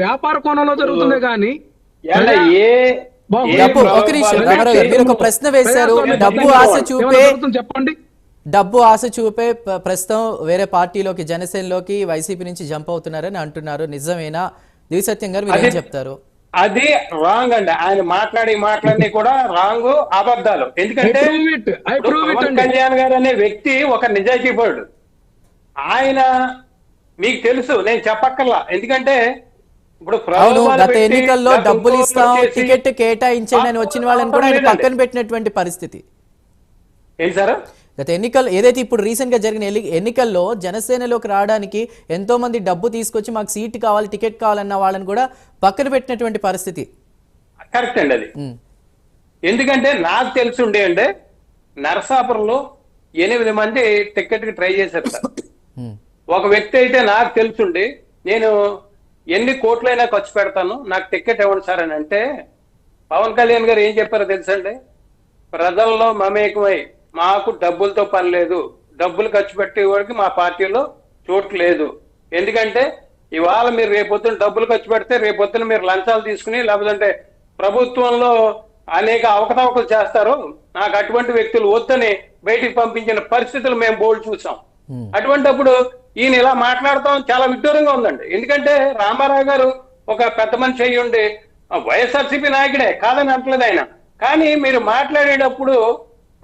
వ్యాపార కోణంలో జరుగుతుంది కానీ అంటే ఏ డబ్బు ఒక నిమిషం మీరు ఒక ప్రశ్న వేశారు. డబ్బు ఆశ చూపే జరుగుతుందో చెప్పండి. డబ్బు ఆశ చూపే ప్రస్తుతం వేరే పార్టీలోకి జనసేనలోకి వైసీపీ నుంచి జంప్ అవుతున్నారని అంటున్నారు. నిజమేనా? దివిసత్యం గారు మీరు ఏం చెప్తారు? అది రాంగ్ అండి. ఆయన మాట్లాడి మాట్లాడి కూడా రాంగ్ అబద్ధాలు. ఎందుకంటే పవన్. కళ్యాణ్ గారు అనే వ్యక్తి ఒక నిజాయితీ పరుడు ఆయన మీకు తెలుసు నేను చెప్పక్కర్లా. ఎందుకంటే అవును గత ఎన్నికల్లో డబ్బులు ఇస్తాం టికెట్ కేటాయించండి అని వచ్చిన వాళ్ళని కూడా ఆయన. పక్కన పెట్టినటువంటి పరిస్థితి. గత ఎన్నికలు ఏదైతే ఇప్పుడు రీసెంట్గా జరిగిన ఎన్నికల్లో జనసేనలోకి రావడానికి ఎంతో మంది డబ్బు తీసుకొచ్చి మాకు సీట్ కావాలి టికెట్ కావాలన్న వాళ్ళని కూడా పక్కన పెట్టినటువంటి పరిస్థితి. కరెక్ట్ అండి అది. ఎందుకంటే నాకు తెలిసి ఉండే అండి నరసాపురంలో ఎనిమిది మంది టికెట్కి ట్రై చేశారు సార్. ఒక వ్యక్తి అయితే నాకు తెలుసుండి నేను ఎన్ని కోట్లైనా ఖర్చు పెడతాను నాకు టికెట్ ఇవ్వండి సార్ అని అంటే పవన్ కళ్యాణ్ గారు ఏం చెప్పారో తెలుసండి? ప్రజల్లో మమేకమై మాకు డబ్బులతో పని లేదు డబ్బులు ఖర్చు పెట్టేవాడికి మా పార్టీలో చోటు లేదు. ఎందుకంటే ఇవాళ మీరు రేపొద్దున డబ్బులు ఖర్చు పెడితే రేపొద్దున మీరు లంచాలు తీసుకుని లేకపోతే ప్రభుత్వంలో అనేక అవకతవకలు చేస్తారు. నాకు అటువంటి వ్యక్తులు వద్దని బయటికి పంపించిన పరిస్థితులు మేము బోల్డ్ చూసాం. Hmm. అటువంటిప్పుడు ఈయన ఇలా మాట్లాడతాం చాలా విడ్డూరంగా ఉందండి. ఎందుకంటే రామారావు గారు ఒక పెద్ద మనిషి అయ్యి ఉండి వైఎస్ఆర్సీపీ నాయకుడే కాదని అంటలేదు ఆయన. కానీ మీరు మాట్లాడేటప్పుడు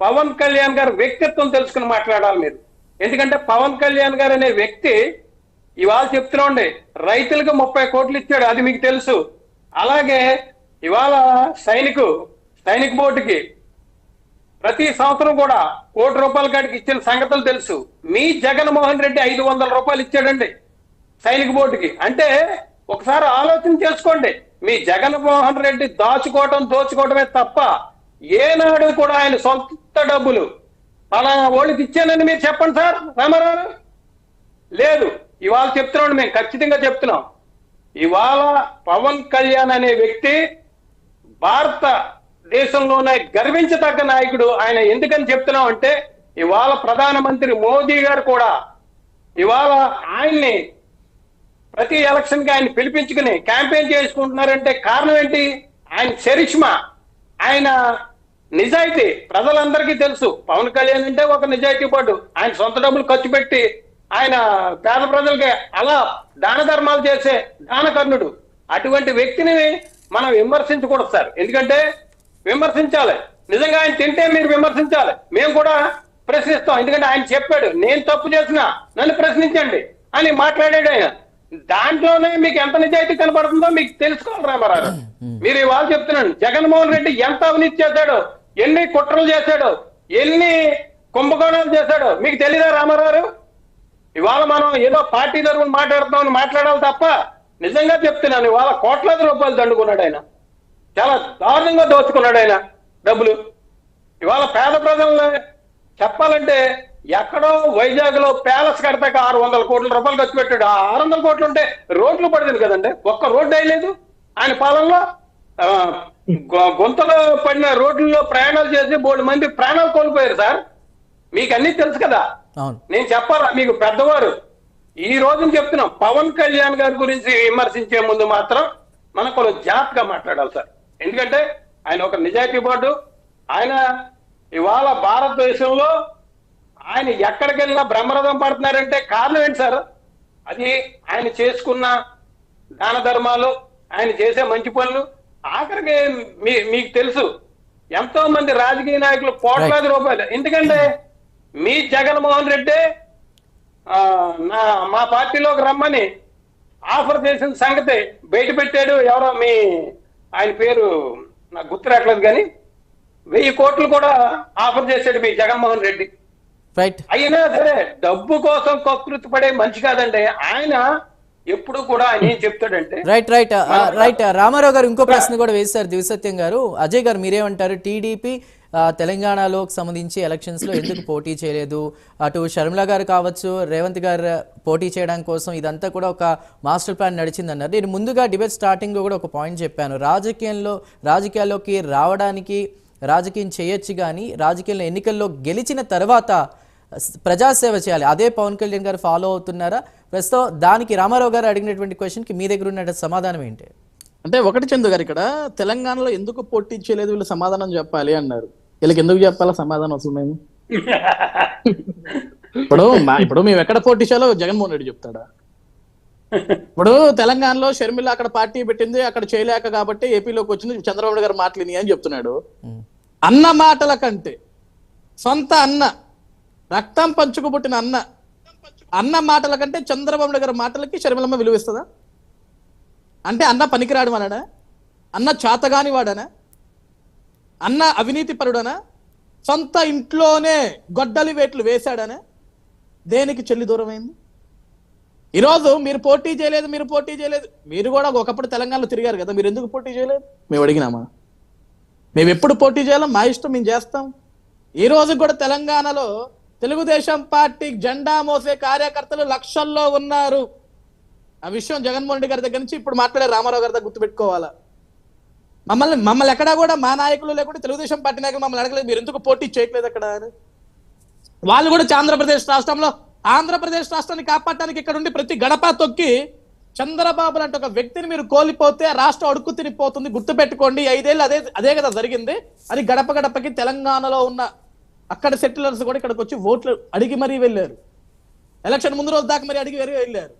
పవన్ కళ్యాణ్ గారి వ్యక్తిత్వం తెలుసుకుని మాట్లాడాలి మీరు. ఎందుకంటే పవన్ కళ్యాణ్ గారు అనే వ్యక్తి ఇవాళ చెప్తున్నాండి రైతులకు ముప్పై కోట్లు ఇచ్చాడు అది మీకు తెలుసు. అలాగే ఇవాళ సైనికు సైనిక బోర్డుకి ప్రతి సంవత్సరం కూడా కోటి రూపాయల కాడికి ఇచ్చిన సంగతులు తెలుసు. మీ జగన్మోహన్ రెడ్డి ఐదు వందల రూపాయలు ఇచ్చాడండి సైనిక బోర్డుకి. అంటే ఒకసారి ఆలోచన చేసుకోండి. మీ జగన్మోహన్ రెడ్డి దాచుకోవటం దోచుకోవటమే తప్ప ఏనాడు కూడా ఆయన సొంత డబ్బులు అలా వాళ్ళకి ఇచ్చానని మీరు చెప్పండి సార్ రామారావు. లేదు ఇవాళ చెప్తున్నాం మేము ఖచ్చితంగా చెప్తున్నాం. ఇవాళ పవన్ కళ్యాణ్ అనే వ్యక్తి భారత దేశంలోనే గర్వించదగ్గ నాయకుడు ఆయన ఎందుకని చెప్తున్నాం అంటే ఇవాళ ప్రధానమంత్రి మోదీ గారు కూడా ఇవాళ ఆయన్ని ప్రతి ఎలక్షన్కి ఆయన పిలిపించుకుని క్యాంపెయిన్ చేసుకుంటున్నారంటే కారణం ఏంటి? ఆయన చరిష్మా ఆయన నిజాయితీ ప్రజలందరికీ తెలుసు. పవన్ కళ్యాణ్ అంటే ఒక నిజాయితీ పాటు ఆయన సొంత డబ్బులు ఖర్చు పెట్టి ఆయన పేద ప్రజలకి అలా దాన ధర్మాలు చేసే దానకర్ణుడు. అటువంటి వ్యక్తిని మనం విమర్శించకూడదు సార్. ఎందుకంటే విమర్శించాలి. నిజంగా ఆయన తింటే మీరు విమర్శించాలి. మేము కూడా ప్రశ్నిస్తాం. ఎందుకంటే ఆయన చెప్పాడు నేను తప్పు చేసినా నన్ను ప్రశ్నించండి అని మాట్లాడాడు ఆయన. దాంట్లోనే మీకు ఎంత నిజాయితీ కనపడుతుందో మీకు తెలుసుకోవాలి రామారావు. మీరు ఇవాళ చెప్తున్నాను జగన్మోహన్ రెడ్డి ఎంత అవినీతి చేశాడో ఎన్ని కుట్రలు చేశాడో ఎన్ని కుంభకోణాలు చేశాడో మీకు తెలియదా రామారావు? ఇవాళ మనం ఏదో పార్టీ తరఫున మాట్లాడుతున్నామని మాట్లాడాలి తప్ప నిజంగా చెప్తున్నాను ఇవాళ కోట్లాది రూపాయలు దండుకున్నాడు ఆయన. చాలా దారుణంగా దోచుకున్నాడు ఆయన డబ్బులు. ఇవాళ పేద ప్రజలను చెప్పాలంటే ఎక్కడో వైజాగ్లో ప్యాలెస్ కడతాక ఆరు వందల కోట్ల రూపాయలు ఖర్చు పెట్టాడు. ఆ ఆరు వందల కోట్లు ఉంటే రోడ్లు పడింది కదండి. ఒక్క రోడ్డు వేయలేదు ఆయన పాలనలో గుంతలో పడిన రోడ్లలో ప్రయాణాలు చేసి బోడు మంది ప్రాణాలు కోల్పోయారు సార్. మీకు అన్ని తెలుసు కదా. నేను చెప్పాలా? మీకు పెద్దవారు. ఈ రోజున చెప్తున్నాం పవన్ కళ్యాణ్ గారి గురించి విమర్శించే ముందు మాత్రం మనం కొంచెం జాగ్రత్తగా మాట్లాడాలి సార్. ఎందుకంటే ఆయన ఒక నిజాయితీ బోర్డు. ఆయన ఇవాళ భారతదేశంలో ఆయన ఎక్కడికి వెళ్ళినా బ్రహ్మరథం పడుతున్నారంటే కారణం ఏంటి సార్? అది ఆయన చేసుకున్న దాన ధర్మాలు ఆయన చేసే మంచి పనులు. ఆఖరికి మీ మీకు తెలుసు ఎంతో మంది రాజకీయ నాయకులు కోట్లాది రూపాయలు. ఎందుకంటే మీ జగన్మోహన్ రెడ్డి నా మా పార్టీలోకి రమ్మని ఆఫర్ చేసిన సంగతి బయట పెట్టాడు ఎవరో మీ ఆయన పేరు నాకు గుర్తు రావట్లేదు కానీ వెయ్యి కోట్లు కూడా ఆఫర్ చేశాడు మీ జగన్మోహన్ రెడ్డి. రైట్ అయినా సరే డబ్బు కోసం కకృతి పడే మనిషి కాదండి ఆయన ఎప్పుడు కూడా ఆయన ఏం చెప్తాడంటే రైట్ రైట్ రైట్ రామారావు గారు ఇంకో ప్రశ్న కూడా వేశారు దివిసత్యం గారు. అజయ్ గారు మీరేమంటారు? టీడీపీ తెలంగాణలోకి సంబంధించి ఎలక్షన్స్లో ఎందుకు పోటీ చేయలేదు? అటు షర్మిల గారు కావచ్చు రేవంత్ గారు పోటీ చేయడం కోసం ఇదంతా కూడా ఒక మాస్టర్ ప్లాన్ నడిచిందన్నారు. నేను ముందుగా డిబేట్ స్టార్టింగ్లో కూడా ఒక పాయింట్ చెప్పాను. రాజకీయంలో రాజకీయాల్లోకి రావడానికి రాజకీయం చేయొచ్చు కానీ రాజకీయంలో ఎన్నికల్లో గెలిచిన తర్వాత ప్రజాసేవ చేయాలి. అదే పవన్ కళ్యాణ్ గారు ఫాలో అవుతున్నారా? ప్రస్తుతం దానికి రామారావు గారు అడిగినటువంటి క్వశ్చన్కి మీ దగ్గర ఉన్న సమాధానం ఏంటి? అంటే ఒకటి చందు గారు ఇక్కడ తెలంగాణలో ఎందుకు పోటీ చేయలేదు వీళ్ళు సమాధానం చెప్పాలి అన్నారు. వీళ్ళకి ఎందుకు చెప్పాలా సమాధానం అసలు మేము? ఇప్పుడు మా ఇప్పుడు మేము ఎక్కడ పోటీ చేయాలో జగన్మోహన్ రెడ్డి చెప్తాడా? ఇప్పుడు తెలంగాణలో షర్మిల అక్కడ పార్టీ పెట్టింది అక్కడ చేయలేక కాబట్టి ఏపీలోకి వచ్చింది చంద్రబాబు గారు మాటలిని అని చెప్తున్నాడు. అన్న మాటల కంటే సొంత అన్న రక్తం పంచుకు పుట్టిన అన్న అన్న మాటల కంటే చంద్రబాబు గారి మాటలకి షర్మిలమ్మ విలువిస్తుందా? అంటే అన్న పనికిరాడు అన్నాడా అన్న చాతగాని వాడనా అన్న అవినీతి పరుడనా? సొంత ఇంట్లోనే గొడ్డలి వేట్లు వేశాడనా? దేనికి చెల్లి దూరమైంది? ఈరోజు మీరు పోటీ చేయలేదు మీరు పోటీ చేయలేదు. మీరు కూడా ఒకప్పుడు తెలంగాణలో తిరిగారు కదా మీరు ఎందుకు పోటీ చేయలేదు? మేము అడిగినామా? మేము ఎప్పుడు పోటీ చేయాలో మా ఇష్టం మేము చేస్తాం. ఈ రోజు కూడా తెలంగాణలో తెలుగుదేశం పార్టీ జెండా మోసే కార్యకర్తలు లక్షల్లో ఉన్నారు. ఆ విషయం జగన్మోహన్ రెడ్డి గారి దగ్గర నుంచి ఇప్పుడు మాట్లాడే రామారావు గారి దగ్గర గుర్తుపెట్టుకోవాలా? మమ్మల్ని మమ్మల్ని ఎక్కడా కూడా మా నాయకులు లేకుండా తెలుగుదేశం పార్టీ నాయకులు మమ్మల్ని అడగలేదు. మీరు ఎందుకు పోటీ చేయట్లేదు అక్కడ? అని వాళ్ళు కూడా ఆంధ్రప్రదేశ్ రాష్ట్రంలో ఆంధ్రప్రదేశ్ రాష్ట్రాన్ని కాపాడటానికి ఇక్కడ ఉండి ప్రతి గడప తొక్కి చంద్రబాబు లాంటి ఒక వ్యక్తిని మీరు కోల్పోతే రాష్ట్రం అడుక్కు తినిపోతుంది. గుర్తు పెట్టుకోండి ఐదేళ్ళు అదే అదే కదా జరిగింది. అని గడప గడపకి తెలంగాణలో ఉన్న అక్కడ సెటిలర్స్ కూడా ఇక్కడికి వచ్చి ఓట్లు అడిగి మరీ వెళ్ళారు. ఎలక్షన్ ముందు రోజు దాకా మరి అడిగి వెళ్ళారు.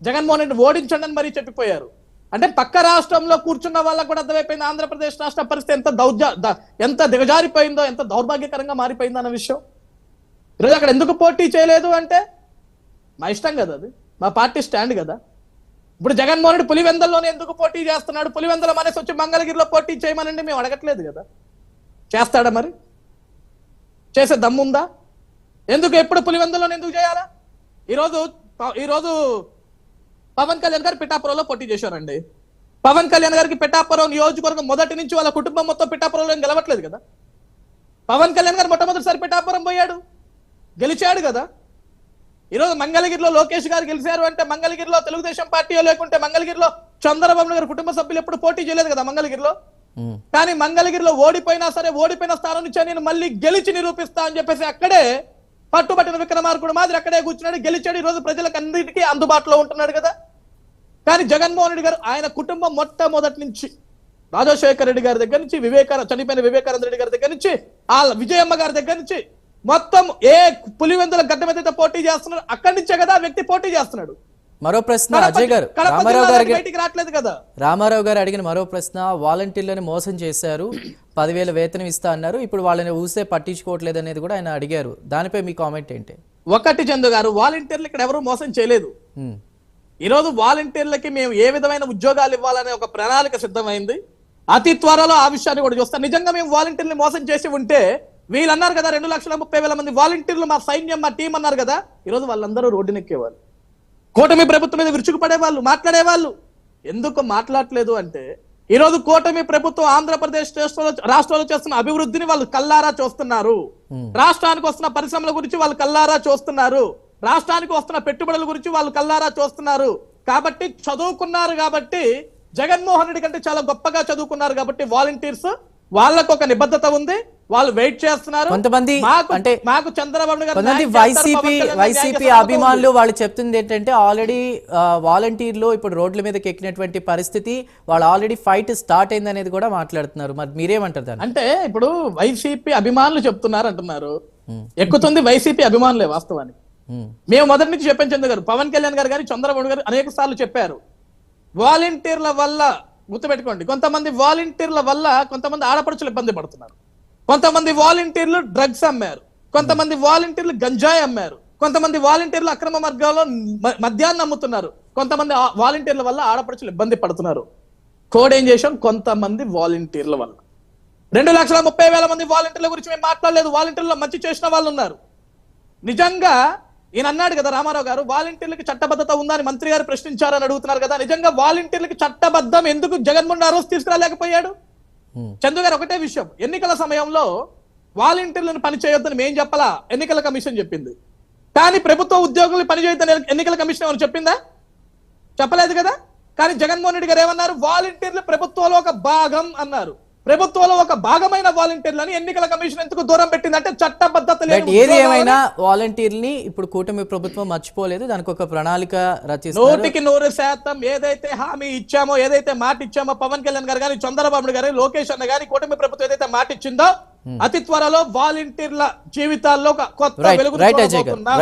జగన్మోహన్ రెడ్డి ఓడించండి అని మరీ చెప్పిపోయారు. అంటే పక్క రాష్ట్రంలో కూర్చున్న వాళ్ళకు కూడా అర్థమైపోయింది ఆంధ్రప్రదేశ్ రాష్ట్ర పరిస్థితి ఎంత దౌర్జ ఎంత దిగజారిపోయిందో ఎంత దౌర్భాగ్యకరంగా మారిపోయిందో అన్న విషయం. ఈరోజు అక్కడ ఎందుకు పోటీ చేయలేదు అంటే మా ఇష్టం కదా అది. మా పార్టీ స్టాండ్ కదా. ఇప్పుడు జగన్మోహన్ రెడ్డి పులివెందల్లోనే ఎందుకు పోటీ చేస్తున్నాడు? పులివెందల మనసు వచ్చి మంగళగిరిలో పోటీ చేయమనండి మేము అడగట్లేదు కదా. చేస్తాడా మరి? చేసే దమ్ముందా? ఎందుకు ఎప్పుడు పులివెందల్లోనే ఎందుకు చేయాలా? ఈరోజు ఈరోజు పవన్ కళ్యాణ్ గారు పిఠాపురంలో పోటీ చేశారండి. పవన్ కళ్యాణ్ గారికి పిఠాపురం నియోజకవర్గం మొదటి నుంచి వాళ్ళ కుటుంబం మొత్తం పిఠాపురంలో గెలవట్లేదు కదా. పవన్ కళ్యాణ్ గారు మొట్టమొదటిసారి పిఠాపురం పోయాడు. గెలిచాడు కదా. ఈరోజు మంగళగిరిలో లోకేష్ గారు గెలిచారు అంటే మంగళగిరిలో తెలుగుదేశం పార్టీ లేకుంటే మంగళగిరిలో చంద్రబాబు గారి కుటుంబ సభ్యులు ఎప్పుడు పోటీ చేయలేదు కదా మంగళగిరిలో. కానీ మంగళగిరిలో ఓడిపోయినా సరే ఓడిపోయిన స్థానం నుంచి నేను మళ్ళీ గెలిచి నిరూపిస్తా అని చెప్పేసి అక్కడే పట్టుబట్టిన విక్రమార్కుడు మాదిరి అక్కడే కూర్చున్నాడు. గెలిచాడు. ఈ రోజు ప్రజలకు అందరికీ అందుబాటులో ఉంటున్నాడు కదా. కానీ జగన్మోహన్ రెడ్డి గారు ఆయన కుటుంబం మొట్టమొదటి నుంచి రాజశేఖర రెడ్డి గారి దగ్గర నుంచి వివేకాన చనిపోయిన వివేకానంద రెడ్డి గారి దగ్గర నుంచి ఆ విజయమ్మ గారి దగ్గర నుంచి మొత్తం ఏ పులివెందుల గడ్డ మీద అయితే పోటీ చేస్తున్నాడు అక్కడి నుంచే కదా వ్యక్తి పోటీ చేస్తున్నాడు. మరో ప్రశ్న అజయ్ గారు. రామారావు గారికి రావట్లేదు కదా. రామారావు గారు అడిగిన మరో ప్రశ్న వాలంటీర్లను మోసం చేశారు పదివేల వేతనం ఇస్తా అన్నారు ఇప్పుడు వాళ్ళని ఊసే పట్టించుకోవట్లేదు అనేది కూడా ఆయన అడిగారు. దానిపై మీ కామెంట్ ఏంటి? ఒకటి చందు గారు వాలంటీర్లు ఇక్కడ ఎవరు మోసం చేయలేదు. ఈరోజు వాలంటీర్లకి మేము ఏ విధమైన ఉద్యోగాలు ఇవ్వాలనే ఒక ప్రణాళిక సిద్ధమైంది. అతి త్వరలో ఆ విషయాన్ని కూడా చూస్తాం నిజంగా మేము వాలంటీర్లు మోసం చేసి ఉంటే వీళ్ళు అన్నారు కదా రెండు లక్షల ముప్పై వేల మంది వాలంటీర్లు మా సైన్యం మా టీం అన్నారు కదా ఈరోజు వాళ్ళందరూ రోడ్డునెక్కేవాళ్ళు. కూటమి ప్రభుత్వం మీద విరుచుకుపడే వాళ్ళు మాట్లాడేవాళ్ళు. ఎందుకు మాట్లాడలేదు అంటే ఈరోజు కూటమి ప్రభుత్వం ఆంధ్రప్రదేశ్ రాష్ట్రంలో రాష్ట్రంలో చేస్తున్న అభివృద్ధిని వాళ్ళు కల్లారా చూస్తున్నారు. రాష్ట్రానికి వస్తున్న పరిశ్రమల గురించి వాళ్ళు కల్లారా చూస్తున్నారు. రాష్ట్రానికి వస్తున్న పెట్టుబడుల గురించి వాళ్ళు కల్లారా చూస్తున్నారు. కాబట్టి చదువుకున్నారు కాబట్టి జగన్మోహన్ రెడ్డి కంటే చాలా గొప్పగా చదువుకున్నారు కాబట్టి వాలంటీర్స్ వాళ్ళకు ఒక నిబద్ధత ఉంది. వాళ్ళు వెయిట్ చేస్తున్నారు. కొంతమంది అంటే మాకు చంద్రబాబు గారు వైసీపీ వైసీపీ అభిమానులు వాళ్ళు చెప్తుంది ఏంటంటే ఆల్రెడీ వాలంటీర్లు ఇప్పుడు రోడ్ల మీదకి ఎక్కినటువంటి పరిస్థితి వాళ్ళు ఆల్రెడీ ఫైట్ స్టార్ట్ అయింది అనేది కూడా మాట్లాడుతున్నారు. మరి మీరేమంటారు దాన్ని? అంటే ఇప్పుడు వైసీపీ అభిమానులు చెప్తున్నారు అంటున్నారు. ఎక్కుతుంది వైసీపీ అభిమానులే వాస్తవానికి. మేము మొదటి నుంచి చెప్పాం చంద్ర గారు. పవన్ కళ్యాణ్ గారు కానీ చంద్రబాబు గారు అనేక సార్లు చెప్పారు. వాలంటీర్ల వల్ల గుర్తుపెట్టుకోండి కొంతమంది వాలంటీర్ల వల్ల కొంతమంది ఆడపడుచులు ఇబ్బంది పడుతున్నారు. కొంతమంది వాలంటీర్లు డ్రగ్స్ అమ్మారు. కొంతమంది వాలంటీర్లు గంజాయి అమ్మారు. కొంతమంది వాలంటీర్లు అక్రమ మార్గాల్లో మ- మద్యాన్ని అమ్ముతున్నారు. కొంతమంది వాలంటీర్ల వల్ల ఆడపడుచులు ఇబ్బంది పడుతున్నారు. కోడ్ ఏం చేశాం? కొంతమంది వాలంటీర్ల వల్ల. రెండు లక్షల ముప్పై వేల మంది వాలంటీర్ల గురించి మేము మాట్లాడలేదు. వాలంటీర్లో మంచి చేసిన వాళ్ళు ఉన్నారు. నిజంగా ఈయన అన్నాడు కదా రామారావు గారు వాలంటీర్లకి చట్టబద్ధత ఉందని మంత్రి గారు ప్రశ్నించారని అడుగుతున్నారు కదా. నిజంగా వాలంటీర్లకి చట్టబద్ధం ఎందుకు జగన్మోహన్ ఆ రోజు తీసుకురాలేకపోయాడు. చందు గారు ఒకటే విషయం. ఎన్నికల సమయంలో వాలంటీర్లను పని చేయొద్దని మేం చెప్పలా? ఎన్నికల కమిషన్ చెప్పింది. కానీ ప్రభుత్వ ఉద్యోగులు పని చేయొద్దని ఎన్నికల కమిషన్ ఏమైనా చెప్పిందా? చెప్పలేదు కదా? కానీ జగన్మోహన్ రెడ్డి గారు ఏమన్నారు? వాలంటీర్లు ప్రభుత్వంలో ఒక భాగం అన్నారు. ప్రభుత్వంలో ఒక భాగమైన వాలంటీర్లని ఎన్నికల కమిషన్ ఎందుకు దూరం పెట్టిందంటే చట్టబద్ధత బట్ ఏది ఏమైనా వాలంటీర్ని ఇప్పుడు కూటమి ప్రభుత్వం మర్చిపోలేదు. దానికి ఒక ప్రణాళిక రచిస్తారు నూటికి నూరు శాతం ఏదైతే హామీ ఇచ్చామో ఏదైతే మాట ఇచ్చామో పవన్ కళ్యాణ్ గారు కానీ చంద్రబాబు గారు లోకేష్ అన్న గారి కూటమి ప్రభుత్వం ఏదైతే మాట ఇచ్చిందో అతి త్వరలో వాలంటీర్ల జీవితాల్లో ఒక కొత్త right.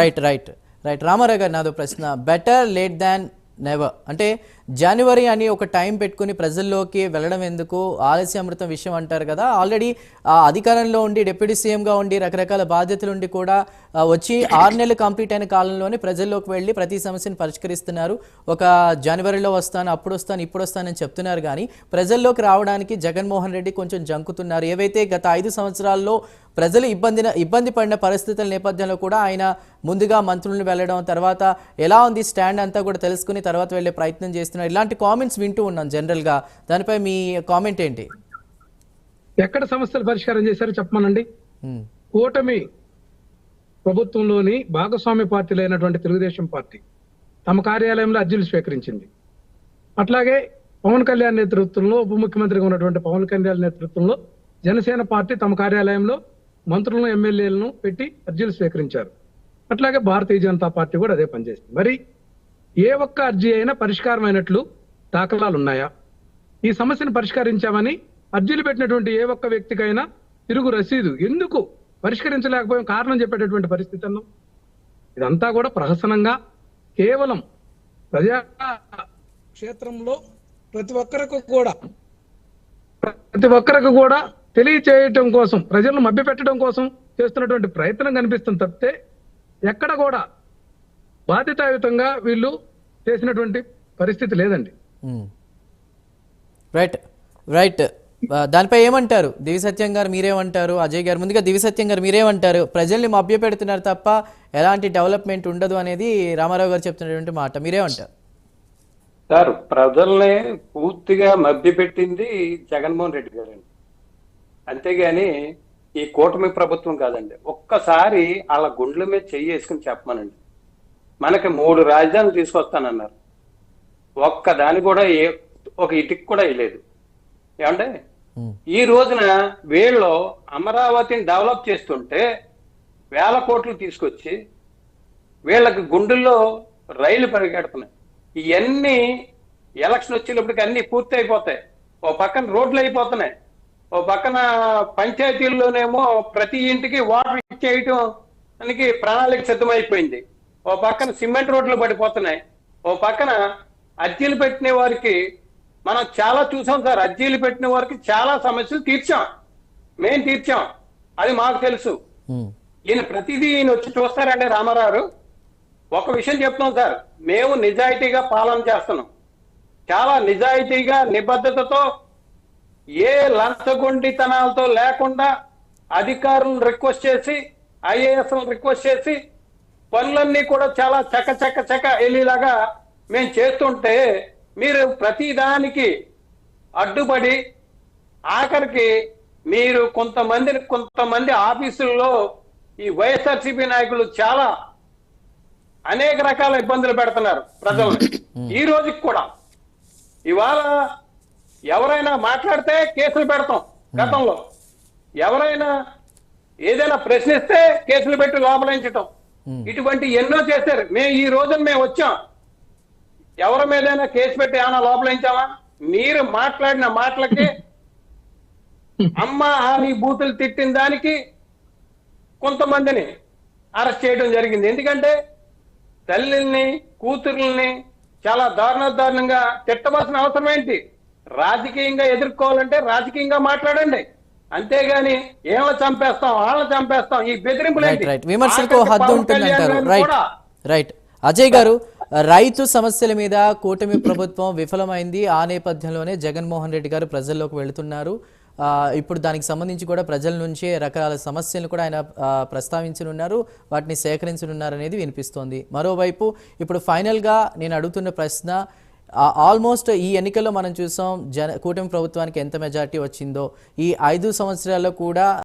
Right right right Ramarao garu నాదో ప్రశ్న. బెటర్ లేట్ దాన్ నెవర్ అంటే జనవరి అని ఒక టైం పెట్టుకుని ప్రజల్లోకి వెళ్ళడం ఎందుకు? ఆలస్య అమృతం విషయం అంటారు కదా. ఆల్రెడీ అధికారంలో ఉండి డిప్యూటీ సీఎంగా ఉండి రకరకాల బాధ్యతలు ఉండి కూడా వచ్చి ఆరు నెలలు కంప్లీట్ అయిన కాలంలోనే ప్రజల్లోకి వెళ్ళి ప్రతి సమస్యను పరిష్కరిస్తున్నారు. ఒక జనవరిలో వస్తాను అప్పుడు వస్తాను ఇప్పుడు వస్తానని చెప్తున్నారు కానీ ప్రజల్లోకి రావడానికి జగన్మోహన్ రెడ్డి కొంచెం జంకుతున్నారు. ఏవైతే గత ఐదు సంవత్సరాల్లో ప్రజలు ఇబ్బంది ఇబ్బంది పడిన పరిస్థితుల నేపథ్యంలో కూడా ఆయన ముందుగా మంత్రులను వెళ్ళడం తర్వాత ఎలా ఉంది స్టాండ్ అంతా కూడా తెలుసుకుని తర్వాత వెళ్ళే ప్రయత్నం చేస్తున్నారు. ఇలాంటి కామెంట్స్ వింటూ ఉన్నాం జనరల్గా. దానిపై మీ కామెంట్ ఏంటి? ఎక్కడ సమస్యలు పరిష్కారం చేశారో చెప్పమనండి. కూటమి ప్రభుత్వంలోని భాగస్వామ్య పార్టీలు అయినటువంటి తెలుగుదేశం పార్టీ తమ కార్యాలయంలో అర్జీలు స్వీకరించింది. అట్లాగే పవన్ కళ్యాణ్ నేతృత్వంలో ఉప ముఖ్యమంత్రిగా ఉన్నటువంటి పవన్ కళ్యాణ్ నేతృత్వంలో జనసేన పార్టీ తమ కార్యాలయంలో మంత్రులను ఎమ్మెల్యేలను పెట్టి అర్జీలు స్వీకరించారు. అట్లాగే భారతీయ జనతా పార్టీ కూడా అదే పనిచేస్తుంది మరి ఏ ఒక్క అర్జీ అయినా పరిష్కారం అయినట్లు దాఖలాలు ఉన్నాయా ఈ సమస్యను పరిష్కరించామని అర్జీలు పెట్టినటువంటి ఏ ఒక్క వ్యక్తికైనా తిరుగు రసీదు. ఎందుకు? పరిష్కరించలేకపోయాం. కారణం చెప్పేటటువంటి పరిస్థితి అన్నాం. ఇదంతా కూడా ప్రహసనంగా కేవలం ప్రజా క్షేత్రంలో ప్రతి ఒక్కరికి కూడా ప్రతి ఒక్కరికి కూడా తెలియచేయటం కోసం ప్రజలను మభ్యపెట్టడం కోసం చేస్తున్నటువంటి ప్రయత్నం కనిపిస్తుంది తప్పితే ఎక్కడ కూడా బాధ్యతాయుతంగా వీళ్ళు చేసినటువంటి పరిస్థితి లేదండి. రైట్ రైట్ ఆ, దానిపై ఏమంటారు? దివి సత్యం గారు మీరేమంటారు? అజయ్ గారు ముందుగా దివి సత్యం గారు మీరేమంటారు? ప్రజల్ని మభ్య పెడుతున్నారు తప్ప ఎలాంటి డెవలప్మెంట్ ఉండదు అనేది రామారావు గారు చెప్తున్నటువంటి మాట. మీరేమంటారు? సార్ ప్రజల్ని పూర్తిగా మభ్యపెట్టింది జగన్మోహన్ రెడ్డి గారండి అంతేగాని ఈ కూటమి ప్రభుత్వం కాదండి. ఒక్కసారి వాళ్ళ గుండెల మీద చెయ్యి వేసుకుని చెప్పమనండి. మనకి మూడు రాజధానులు తీసుకొస్తానన్నారు. ఒక్క దాని కూడా ఏ ఒక ఇటుక్ కూడా వేయలేదు. ఏమంటే ఈ రోజున వీళ్ళు అమరావతిని డెవలప్ చేస్తుంటే వేల కోట్లు తీసుకొచ్చి వీళ్ళకి గుండెల్లో రైలు పరిగెడుతున్నాయి. ఇవన్నీ ఎలక్షన్ వచ్చేటప్పటికి అన్ని పూర్తి అయిపోతాయి ఓ పక్కన రోడ్లు అయిపోతున్నాయి. ఓ పక్కన పంచాయతీల్లోనేమో ప్రతి ఇంటికి వాటర్ ఇచ్చేయటం దానికి ప్రణాళిక సిద్ధమైపోయింది. ఓ పక్కన సిమెంట్ రోడ్లు పడిపోతున్నాయి. ఓ పక్కన అర్జీలు పెట్టిన వారికి మనం చాలా చూసాం సార్ అర్జీలు పెట్టిన వారికి చాలా సమస్యలు తీర్చాం. మేం తీర్చాం. అది మాకు తెలుసు. ఈయన ప్రతిదీ ఈయన వచ్చి చూస్తారండి రామారావు. ఒక విషయం చెప్తాం సార్ మేము నిజాయితీగా పాలన చేస్తున్నాం. చాలా నిజాయితీగా నిబద్ధతతో ఏ లంచగొండితనాలతో లేకుండా అధికారులను రిక్వెస్ట్ చేసి ఐఏఎస్ రిక్వెస్ట్ చేసి పనులన్నీ కూడా చాలా చక చక చక వెళ్ళేలాగా మేము చేస్తుంటే మీరు ప్రతి దానికి అడ్డుపడి ఆఖరికి మీరు కొంతమందిని కొంతమంది ఆఫీసుల్లో ఈ వైఎస్ఆర్సీపీ నాయకులు చాలా అనేక రకాల ఇబ్బందులు పెడుతున్నారు ప్రజల్ని. ఈ రోజుకి కూడా. ఇవాళ ఎవరైనా మాట్లాడితే కేసులు పెడతాం గతంలో. ఎవరైనా ఏదైనా ప్రశ్నిస్తే కేసులు పెట్టి లోపలించటం. ఇటువంటి ఎన్నో చేశారు. మేము ఈ రోజున మేము వచ్చాం. ఎవరి మీదైనా కేసు పెట్టి ఏమైనా లోపలించామా మీరు మాట్లాడిన మాటలకి అమ్మ ఆని బూతులు తిట్టిన దానికి కొంతమందిని అరెస్ట్ చేయడం జరిగింది. ఎందుకంటే తల్లిని కూతుర్లని చాలా దారుణ దారుణంగా తిట్టవలసిన అవసరం ఏంటి? రాజకీయంగా ఎదుర్కోవాలంటే రాజకీయంగా మాట్లాడండి. అంతేగాని ఏళ్ళ చంపేస్తాం వాళ్ళని చంపేస్తాం ఈ బెదిరింపులు విమర్శలకు హద్దు ఉంటుంది రైట్ అజయ్ గారు రైతు సమస్యల మీద కూటమి ప్రభుత్వం విఫలమైంది. ఆ నేపథ్యంలోనే జగన్మోహన్ రెడ్డి గారు ప్రజల్లోకి వెళుతున్నారు. ఇప్పుడు దానికి సంబంధించి కూడా ప్రజల నుంచే రకరకాల సమస్యలను కూడా ఆయన ప్రస్తావించనున్నారు. వాటిని సేకరించనున్నారు అనేది వినిపిస్తోంది. మరోవైపు ఇప్పుడు ఫైనల్గా నేను అడుగుతున్న ప్రశ్న ఆల్మోస్ట్ ఈ ఎన్నికల్లో మనం చూసాం జన కూటమి ప్రభుత్వానికి ఎంత మెజార్టీ వచ్చిందో. ఈ ఐదు సంవత్సరాల్లో కూడా